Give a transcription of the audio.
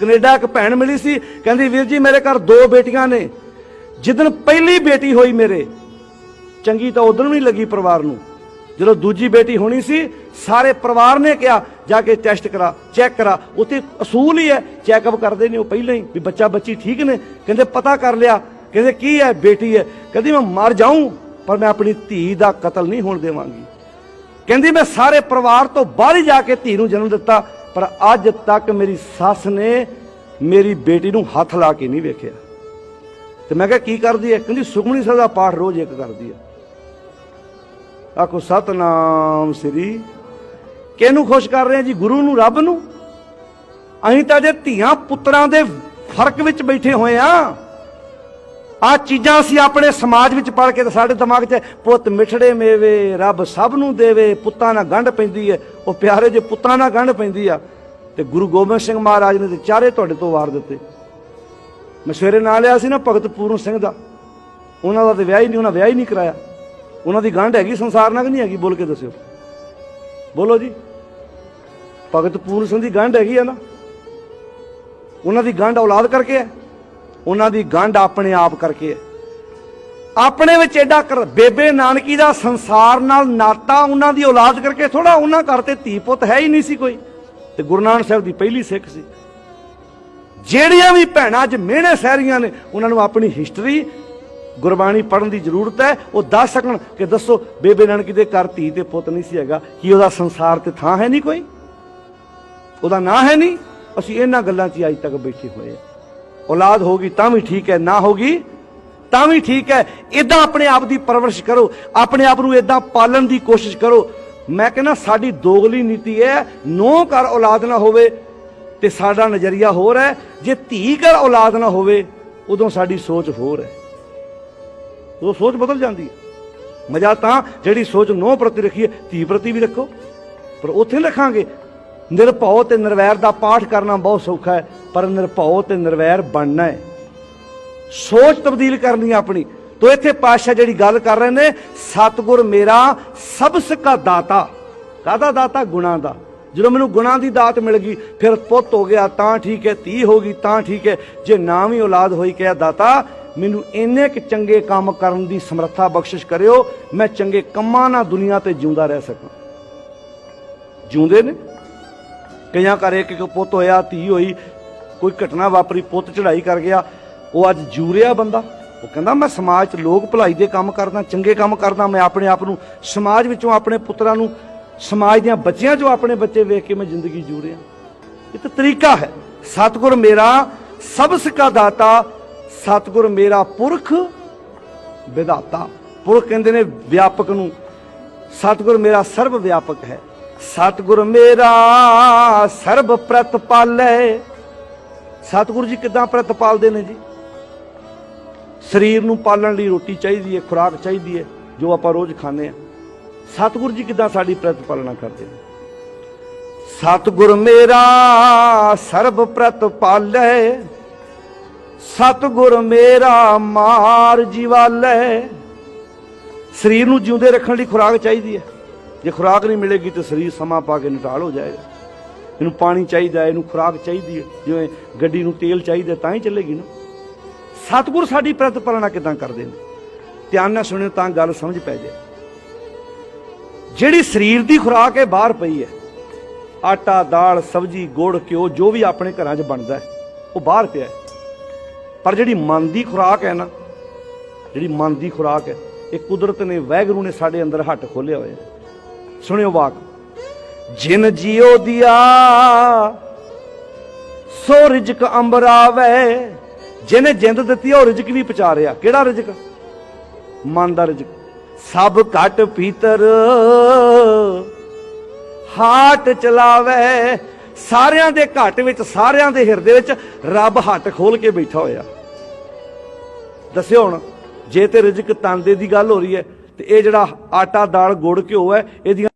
Canada ਇੱਕ ਭੈਣ ਮਿਲੀ ਸੀ, ਕਹਿੰਦੀ, ਵੀਰ ਜੀ, ਮੇਰੇ ਘਰ ਦੋ ਬੇਟੀਆਂ ਨੇ। ਜਿੱਦਣ ਪਹਿਲੀ ਬੇਟੀ ਹੋਈ ਮੇਰੇ, ਚੰਗੀ ਤਾਂ ਉਦੋਂ ਵੀ ਨਹੀਂ ਲੱਗੀ ਪਰਿਵਾਰ ਨੂੰ। ਜਦੋਂ ਦੂਜੀ ਬੇਟੀ ਹੋਣੀ ਸੀ, ਸਾਰੇ ਪਰਿਵਾਰ ਨੇ ਕਿਹਾ, ਜਾ ਕੇ ਟੈਸਟ ਕਰਾ, ਚੈੱਕ ਕਰਾ। ਉੱਥੇ ਅਸੂਲ ਹੀ ਹੈ, ਚੈੱਕਅਪ ਕਰਦੇ ਨੇ ਉਹ ਪਹਿਲਾਂ ਹੀ, ਵੀ ਬੱਚਾ, ਬੱਚੀ ਠੀਕ ਨੇ। ਕਹਿੰਦੇ, ਪਤਾ ਕਰ ਲਿਆ। ਕਹਿੰਦੇ, ਕੀ ਹੈ, ਬੇਟੀ ਹੈ? ਕਹਿੰਦੀ, ਮੈਂ ਮਰ ਜਾਊਂ, ਪਰ ਮੈਂ ਆਪਣੀ ਧੀ ਦਾ ਕਤਲ ਨਹੀਂ ਹੋਣ ਦੇਵਾਂਗੀ। ਕਹਿੰਦੀ, ਮੈਂ ਸਾਰੇ ਪਰਿਵਾਰ ਤੋਂ ਬਾਹਰ ਹੀ ਜਾ ਕੇ ਧੀ ਨੂੰ ਜਨਮ ਦਿੱਤਾ। ਪਰ ਅੱਜ ਤੱਕ ਮੇਰੀ ਸੱਸ ਨੇ ਮੇਰੀ ਬੇਟੀ ਨੂੰ ਹੱਥ ਲਾ ਕੇ ਨਹੀਂ ਵੇਖਿਆ। ਤੇ ਮੈਂ ਕਿਹਾ, ਕੀ ਕਰਦੀ ਹੈ ਕਹਿੰਦੀ, ਸੁਖਮਨੀ ਸਾਹਿਬ ਦਾ ਪਾਠ ਰੋਜ਼ ਇੱਕ ਕਰਦੀ ਹੈ ਆਖੋ, ਸਤਨਾਮ ਸ੍ਰੀ। ਕਿਹਨੂੰ ਖੁਸ਼ ਕਰ ਰਹੇ ਆ ਜੀ? ਗੁਰੂ ਨੂੰ, ਰੱਬ ਨੂੰ? ਅਸੀਂ ਤਾਂ ਜੇ ਧੀਆਂ ਪੁੱਤਰਾਂ ਦੇ ਫ਼ਰਕ ਵਿੱਚ ਬੈਠੇ ਹੋਏ ਆ। ਆ ਚੀਜ਼ਾਂ ਅਸੀਂ ਆਪਣੇ ਸਮਾਜ ਵਿੱਚ ਪੜ ਕੇ ਤੇ ਸਾਡੇ ਦਿਮਾਗ 'ਚ ਪੁੱਤ ਮਿਠੜੇ ਮੇਵੇ, ਰੱਬ ਸਭ ਨੂੰ ਦੇਵੇ, ਪੁੱਤਾਂ ਨਾਲ ਗੰਢ ਪੈਂਦੀ ਹੈ ਉਹ ਪਿਆਰੇ ਜੇ ਪੁੱਤਾਂ ਨਾਲ ਗੰਢ ਪੈਂਦੀ ਆ। ਤੇ ਗੁਰੂ ਗੋਬਿੰਦ ਸਿੰਘ ਮਹਾਰਾਜ ਨੇ ਤੇ ਚਾਰੇ ਤੁਹਾਡੇ ਤੋਂ ਵਾਰ ਦਿੱਤੇ। ਮੈਂ ਸਵੇਰੇ ਨਾਲ ਲਿਆ ਸੀ ਨਾ ਭਗਤ ਪੂਰਨ ਸਿੰਘ ਦਾ। ਉਹਨਾਂ ਦਾ ਤੇ ਵਿਆਹ ਹੀ ਨਹੀਂ, ਉਹਨਾਂ ਵਿਆਹ ਹੀ ਨਹੀਂ ਕਰਾਇਆ। ਉਹਨਾਂ ਦੀ ਗੰਢ ਹੈਗੀ, ਸੰਸਾਰ ਨਾਲ ਕਿ ਨਹੀਂ ਹੈਗੀ? ਬੋਲ ਕੇ ਦੱਸਿਓ। ਬੋਲੋ ਜੀ। ਭਗਤ ਪੂਰਨ ਸਿੰਘ ਦੀ ਗੰਢ ਹੈਗੀ ਆ ਨਾ। ਉਹਨਾਂ ਦੀ ਗੰਢ ਔਲਾਦ ਕਰਕੇ ਹੈ ਉਹਨਾਂ ਦੀ ਗੰਢ ਆਪਣੇ ਆਪ ਕਰਕੇ ਹੈ। ਆਪਣੇ ਵਿੱਚ ਐਡਾ ਕਰ- ਬੇਬੇ ਨਾਨਕੀ ਦਾ ਸੰਸਾਰ ਨਾਲ ਨਾਤਾ ਉਹਨਾਂ ਦੀ ਔਲਾਦ ਕਰਕੇ ਥੋੜਾ ਉਹਨਾਂ ਘਰ ਤੇ ਧੀ ਪੁੱਤ ਹੈ ਹੀ ਨਹੀਂ ਸੀ ਕੋਈ। ਤੇ ਗੁਰੂ ਨਾਨਕ ਸਾਹਿਬ ਦੀ ਪਹਿਲੀ ਸਿੱਖ ਸੀ। ਜਿਹੜੀਆਂ ਵੀ ਭੈਣਾਂ ਅੱਜ ਮਿਹਣੇ ਸਹਿਰੀਆਂ ਨੇ, ਉਹਨਾਂ ਨੂੰ ਆਪਣੀ ਹਿਸਟਰੀ ਗੁਰਬਾਣੀ ਪੜ੍ਹਨ ਦੀ ਜ਼ਰੂਰਤ ਹੈ। ਉਹ ਦੱਸ ਸਕਣ ਕਿ ਦੱਸੋ, ਬੇਬੇ ਨਾਨਕੀ ਦੇ ਘਰ ਧੀ ਤੇ ਪੁੱਤ ਨਹੀਂ ਸੀ ਹੈਗਾ। ਕੀ ਉਹਦਾ ਸੰਸਾਰ ਤੇ ਥਾਂ ਹੈ ਨਹੀਂ ਕੋਈ? ਉਹਦਾ ਨਾਂ ਹੈ ਨਹੀਂ? ਅਸੀਂ ਇਹਨਾਂ ਗੱਲਾਂ 'ਚ ਹੀ ਅੱਜ ਤੱਕ ਬੈਠੇ ਹੋਏ ਆ ਔਲਾਦ ਹੋਗੀ ਤਾਂ ਵੀ ਠੀਕ ਹੈ, ਨਾ ਹੋਗੀ ਤਾਂ ਵੀ ਠੀਕ ਹੈ। ਇਦਾਂ ਆਪਣੇ ਆਪ ਦੀ ਪਰਵਰਿਸ਼ ਕਰੋ, ਆਪਣੇ ਆਪ ਨੂੰ ਇਦਾਂ ਪਾਲਣ ਦੀ ਕੋਸ਼ਿਸ਼ ਕਰੋ। ਮੈਂ ਕਹਿੰਦਾ ਸਾਡੀ ਦੋਗਲੀ ਨੀਤੀ ਹੈ ਨੋ ਕਰ ਔਲਾਦ ਨਾ ਹੋਵੇ ਤੇ ਸਾਡਾ ਨਜ਼ਰੀਆ ਹੋਰ ਹੈ। ਜੇ ਧੀ ਕਰ ਔਲਾਦ ਨਾ ਹੋਵੇ, ਉਦੋਂ ਸਾਡੀ ਸੋਚ ਹੋਰ ਹੈ। ਉਹ ਸੋਚ ਬਦਲ ਜਾਂਦੀ ਹੈ। ਮਜ਼ਾ ਤਾਂ ਜਿਹੜੀ ਸੋਚ ਨੋ ਪ੍ਰਤੀ ਰੱਖੀ ਹੈ, ਧੀ ਪ੍ਰਤੀ ਵੀ ਰੱਖੋ। ਪਰ ਉੱਥੇ ਨੀ ਰੱਖਾਂਗੇ। ਨਿਰਭਉ ਤੇ ਨਿਰਵੈਰ ਦਾ ਪਾਠ ਕਰਨਾ ਬਹੁਤ ਸੌਖਾ ਹੈ। ਪਰ ਨਿਰਭਉ ਤੇ ਨਿਰਵੈਰ ਬਣਨਾ ਹੈ। ਸੋਚ ਤਬਦੀਲ ਕਰਨੀ ਆਪਣੀ। ਤੋ ਇੱਥੇ ਪਾਤਸ਼ਾਹ ਜਿਹੜੀ ਗੱਲ ਕਰ ਰਹੇ ਨੇ, ਸਤਿਗੁਰ ਮੇਰਾ ਸਬਸ ਕਾ ਦਾਤਾ। ਕਾਹਦਾ ਦਾਤਾ? ਗੁਣਾ ਦਾ। ਜਦੋਂ ਮੈਨੂੰ ਗੁਣਾ ਦੀ ਦਾਤ ਮਿਲ ਗਈ, ਫਿਰ ਪੁੱਤ ਹੋ ਗਿਆ, ਤਾਂ ਠੀਕ ਹੈ, ਧੀ ਹੋ ਗਈ, ਤਾਂ ਠੀਕ ਹੈ। ਜੇ ਨਾ ਵੀ ਔਲਾਦ ਹੋਈ ਕਿਹਾ ਦਾਤਾ, ਮੈਨੂੰ ਇੰਨੇ ਕਿ ਚੰਗੇ ਕੰਮ ਕਰਨ ਦੀ ਸਮਰੱਥਾ ਬਖਸ਼ਿਸ਼ ਕਰਿਓ, ਮੈਂ ਚੰਗੇ ਕੰਮਾਂ ਨਾਲ ਦੁਨੀਆ ਤੇ ਜਿਉਂਦਾ ਰਹਿ ਸਕਾਂ। ਜਿਉਂਦੇ ਨੇ? ਕਈਆਂ ਘਰ ਇੱਕ ਇੱਕ ਪੁੱਤ ਹੋਇਆ, ਧੀ ਹੋਈ ਕੋਈ ਘਟਨਾ ਵਾਪਰੀ, ਪੁੱਤ ਚੜਾਈ ਕਰ ਗਿਆ, ਉਹ ਅੱਜ ਜੂ ਰਿਹਾ ਬੰਦਾ। ਉਹ ਕਹਿੰਦਾ, ਮੈਂ ਸਮਾਜ 'ਚ ਲੋਕ ਭਲਾਈ ਦੇ ਕੰਮ ਕਰਦਾ, ਚੰਗੇ ਕੰਮ ਕਰਦਾ, ਮੈਂ ਆਪਣੇ ਆਪ ਨੂੰ, ਸਮਾਜ ਵਿੱਚੋਂ ਆਪਣੇ ਪੁੱਤਰਾਂ ਨੂੰ, ਸਮਾਜ ਦੀਆਂ ਬੱਚਿਆਂ 'ਚੋਂ ਆਪਣੇ ਬੱਚੇ ਵੇਖ ਕੇ ਮੈਂ ਜ਼ਿੰਦਗੀ ਜੂ ਰਿਹਾ ਇਹ ਤਾਂ ਤਰੀਕਾ ਹੈ। ਸਤਿਗੁਰ ਮੇਰਾ ਸਬਸ ਕਾ ਦਾਤਾ, ਸਤਿਗੁਰ ਮੇਰਾ ਪੁਰਖ ਵਿਦਾਤਾ ਪੁਰਖ ਕਹਿੰਦੇ ਨੇ ਵਿਆਪਕ ਨੂੰ। ਸਤਿਗੁਰ ਮੇਰਾ ਸਰਬ ਵਿਆਪਕ ਹੈ। ਸਤਿਗੁਰ ਮੇਰਾ ਸਰਬ ਪ੍ਰਤਪਾਲੈ। ਸਤਿਗੁਰੂ ਜੀ ਕਿਦਾਂ ਪ੍ਰਤਪਾਲਦੇ ਨੇ ਜੀ? ਸਰੀਰ ਨੂੰ ਪਾਲਣ ਲਈ ਰੋਟੀ ਚਾਹੀਦੀ ਹੈ, ਖੁਰਾਕ ਚਾਹੀਦੀ ਹੈ, ਜੋ ਆਪਾਂ ਰੋਜ਼ ਖਾਂਦੇ ਆ ਸਤਿਗੁਰੂ ਜੀ ਕਿਦਾਂ ਸਾਡੀ ਪ੍ਰਤਪਾਲਣਾ ਕਰਦੇ ਨੇ? ਸਤਿਗੁਰ ਮੇਰਾ ਸਰਬ ਪ੍ਰਤਪਾਲੈ ਸਤਿਗੁਰ ਮੇਰਾ ਮਾਰ ਜੀਵਾਲੈ। ਸਰੀਰ ਨੂੰ ਜਿਉਂਦੇ ਰੱਖਣ ਲਈ ਖੁਰਾਕ ਚਾਹੀਦੀ ਹੈ। ਜੇ ਖੁਰਾਕ ਨਹੀਂ ਮਿਲੇਗੀ ਤਾਂ ਸਰੀਰ ਸਮਾਂ ਪਾ ਕੇ ਨਿਟਾਲ ਹੋ ਜਾਏਗਾ। ਇਹਨੂੰ ਪਾਣੀ ਚਾਹੀਦਾ, ਇਹਨੂੰ ਖੁਰਾਕ ਚਾਹੀਦੀ ਹੈ। ਜਿਵੇਂ ਗੱਡੀ ਨੂੰ ਤੇਲ ਚਾਹੀਦਾ, ਤਾਂ ਹੀ ਚੱਲੇਗੀ ਨਾ। ਸਤਿਗੁਰ ਸਾਡੀ ਪ੍ਰਤਪਾਲਣਾ ਕਿਦਾਂ ਕਰਦੇ ਨੇ? ਧਿਆਨ ਨਾਲ ਸੁਣਿਓ ਤਾਂ ਗੱਲ ਸਮਝ ਪੈ ਜਾਏ। ਜਿਹੜੀ ਸਰੀਰ ਦੀ ਖੁਰਾਕ ਹੈ ਬਾਹਰ ਪਈ ਹੈ, ਆਟਾ, ਦਾਲ, ਸਬਜ਼ੀ, ਗੁੜ, ਘਿਓ, ਜੋ ਵੀ ਆਪਣੇ ਘਰਾਂ 'ਚ ਬਣਦਾ ਹੈ, ਉਹ ਬਾਹਰ ਪਿਆ ਹੈ। ਪਰ ਜਿਹੜੀ ਮਨ ਦੀ ਖੁਰਾਕ ਹੈ ਨਾ, ਜਿਹੜੀ ਮਨ ਦੀ ਖੁਰਾਕ ਹੈ, ਇਹ ਕੁਦਰਤ ਨੇ ਵੈਗਰੂ ਨੇ ਸਾਡੇ ਅੰਦਰ ਹੱਟ ਖੋਲਿਆ ਹੋਇਆ ਸੁਣਿਓ ਵਾਕ। ਜਿਨ ਜਿਉ ਦਿਆ, ਸੋ ਰਿਜਕ ਅੰਬਰਾਵੇ ਜਿਹਨੇ ਜਿੰਦ ਦਿੱਤੀ, ਉਹ ਰਿਜਕ ਵੀ ਪਚਾ ਕਿਹੜਾ ਰਿਜਕ? ਮਨ ਦਾ ਰਿਜਕ। ਸਭ ਘਟ ਪੀਤਰ, ਹਾਟ ਚਲਾਵੇ। ਸਾਰਿਆਂ ਦੇ ਘਟ ਵਿੱਚ, ਸਾਰਿਆਂ ਦੇ ਹਿਰਦੇ ਵਿੱਚ ਰੱਬ ਹੱਟ ਖੋਲ ਕੇ ਬੈਠਾ ਹੋਇਆ। ਦੱਸਿਓ ਹੁਣ, ਜੇ ਤੇ ਰਿਜਕ ਤਾਂਦੇ ਦੀ ਗੱਲ ਹੋ ਰਹੀ ਹੈ, ਤੇ ਇਹ ਜਿਹੜਾ ਆਟਾ, ਦਾਲ, ਗੁੜ, ਘਿਓ ਹੈ, ਇਹਦੀਆਂ